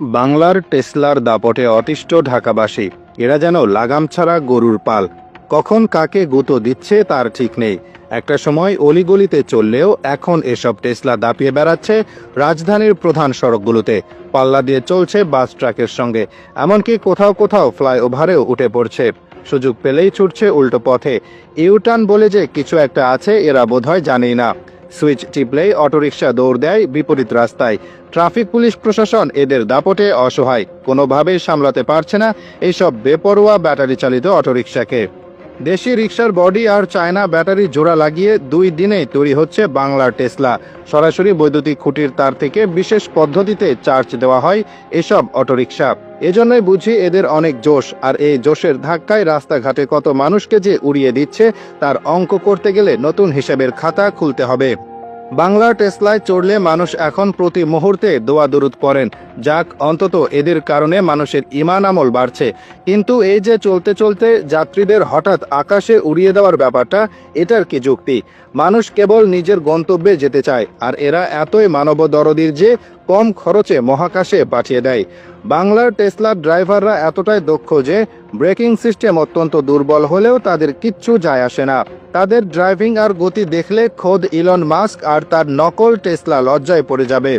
বাংলার টেসলার দাপটে অতিষ্ঠ ঢাকাবাসী, এরা যেন লাগাম ছাড়া গরুর পাল। কখন কাকে গুঁতো দিচ্ছে তার ঠিক নেই। একটা সময় অলিগলিতে চললেও এখন এসব টেসলা দাপিয়ে বেড়াচ্ছে রাজধানীর প্রধান সড়কগুলোতে। পাল্লা দিয়ে চলছে বাস ট্রাকের সঙ্গে, এমনকি কোথাও কোথাও ফ্লাইওভারেও উঠে পড়ছে। সুযোগ পেলেই ছুটছে উল্টো পথে। ইউটার্ন বলে যে কিছু একটা আছে, এরা বোধহয় জানেই না। সুইচ টিপলেই অটোরিকশা দৌড় দেয় বিপরীত রাস্তায়। ট্রাফিক পুলিশ প্রশাসন এদের দাপটে অসহায়। কোনোভাবেই সামলাতে পারছে না এইসব বেপরোয়া ব্যাটারি চালিত অটোরিকশাকে। দেশি রিক্সার বডি আর চায়না ব্যাটারি জোড়া লাগিয়ে দুই দিনেই তৈরি হচ্ছে বাংলার টেসলা। সরাসরি বৈদ্যুতিক খুঁটির তার থেকে বিশেষ পদ্ধতিতে চার্জ দেওয়া হয় এসব অটোরিকশা। এজন্যই বুঝি এদের অনেক জোশ, আর এই জোশের ধাক্কায় রাস্তাঘাটে কত মানুষকে যে উড়িয়ে দিচ্ছে, তার অঙ্ক করতে গেলে নতুন হিসাবের খাতা খুলতে হবে। বাংলার টেসলায় চড়লে মানুষ এখন প্রতি মুহূর্তে দোয়া দুরুদ পড়েন। যাক, অন্তত এদের কারণে মানুষের ইমান আমল বাড়ছে। কিন্তু এই যে চলতে চলতে যাত্রীদের হঠাৎ আকাশে উড়িয়ে দেওয়ার ব্যাপারটা, এটার কি যুক্তি? মানুষ কেবল নিজের গন্তব্যে যেতে চায়, আর এরা এতই মানবদরদির যে কম খরচে মহাকাশে পাঠিয়ে দেয়। বাংলার টেসলার ড্রাইভাররা এতটাই দক্ষ যে, ব্রেকিং সিস্টেম অত্যন্ত দুর্বল হলেও তাদের কিচ্ছু যায় আসে না। তাদের ড্রাইভিং আর গতি দেখলে খোদ ইলন মাস্ক আর তার নকল টেসলা লজ্জায় পড়ে যাবে।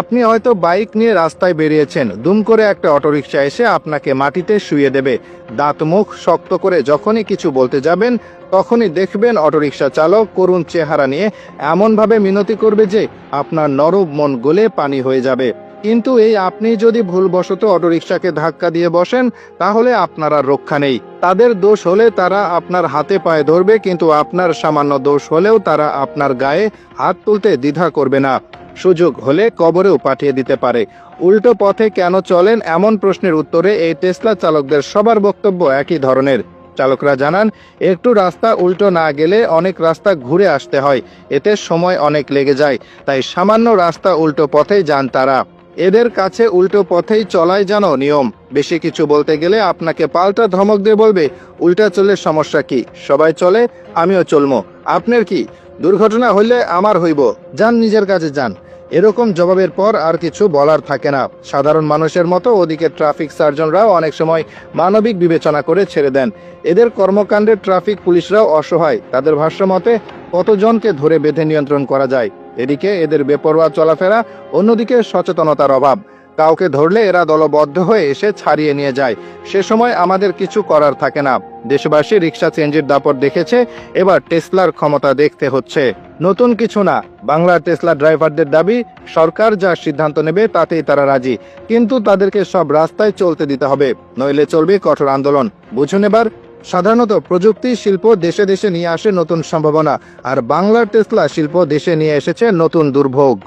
আপনি হয়তো বাইক নিয়ে রাস্তায় বেরিয়েছেন, দুম করে একটা অটোরিকশা এসে আপনাকে মাটিতে শুয়ে দেবে। দাঁত মুখ শক্ত করে যখনই কিছু বলতে যাবেন, তখনই দেখবেন অটোরিকশা চালক করুণ চেহারা নিয়ে এমনভাবে মিনতি করবে যে আপনার নরম মন গলে পানি হয়ে যাবে। কিন্তু এই আপনি যদি ভুলবশত অটোরিকশাকে ধাক্কা দিয়ে বসেন, তাহলে আপনার আর রক্ষা নেই। তাদের দোষ হলে তারা আপনার হাতে পায়ে ধরবে, কিন্তু আপনার সামান্য দোষ হলেও তারা আপনার গায়ে হাত তুলতে দ্বিধা করবে না। সুযোগ হলে কবরেও পাঠিয়ে দিতে পারে। উল্টো পথে কেন চলেন এমন প্রশ্নের উত্তরে এই টেসলা চালকদের সবার বক্তব্য একই ধরনের। চালকরা জানান, একটু রাস্তা উল্টো না গেলে অনেক রাস্তা ঘুরে আসতে হয়, এতে সময় অনেক লেগে যায়, তাই সামান্য রাস্তা উল্টো পথেই যান তারা। এদের কাছে উল্টো পথেই চলাই যেন নিয়ম। বেশি কিছু বলতে গেলে আপনাকে পাল্টা ধমক দিয়ে বলবে, উল্টা চললে সমস্যা কি? সবাই চলে, আমিও চলমো। আপনার কি? দুর্ঘটনা হইলে আমার হইব। যান, নিজের কাছে যান। এরকম জবাবের পর আর কিছু বলার থাকে না। সাধারণ মানুষের মতো ওদিকে ট্রাফিক সার্জনরাও অনেক সময় মানবিক বিবেচনা করে ছেড়ে দেন। এদের কর্মকাণ্ডে ট্রাফিক পুলিশরাও অসহায়। তাদের ভাষ্য মতে, কতজনকে ধরে বেঁধে নিয়ন্ত্রণ করা যায়? এদিকে এদের বেপরোয়া চলাফেরা, অন্যদিকে সচেতনতার অভাব। কাউকে ধরলে এরা দলবদ্ধ হয়ে এসে ছাড়িয়ে নিয়ে যায়। সে সময় আমাদের কিছু করার থাকে না। দেশবাসী রিক্সা চেঞ্জের দাপট দেখেছে, এবার টেসলার ক্ষমতা দেখতে হচ্ছে। নতুন কিছু না, বাংলার টেসলা ড্রাইভারদের দাবি, সরকার যা সিদ্ধান্ত নেবে তাতেই তারা রাজি। কিন্তু তাদেরকে সব রাস্তায় চলতে দিতে হবে, নইলে চলবে কঠোর আন্দোলন। বুঝুন এবার সাধারণত প্রযুক্তি শিল্প দেশে দেশে নিয়ে আসে নতুন সম্ভাবনা, আর বাংলার টেসলা শিল্প দেশে নিয়ে এসেছে নতুন দুর্ভোগ।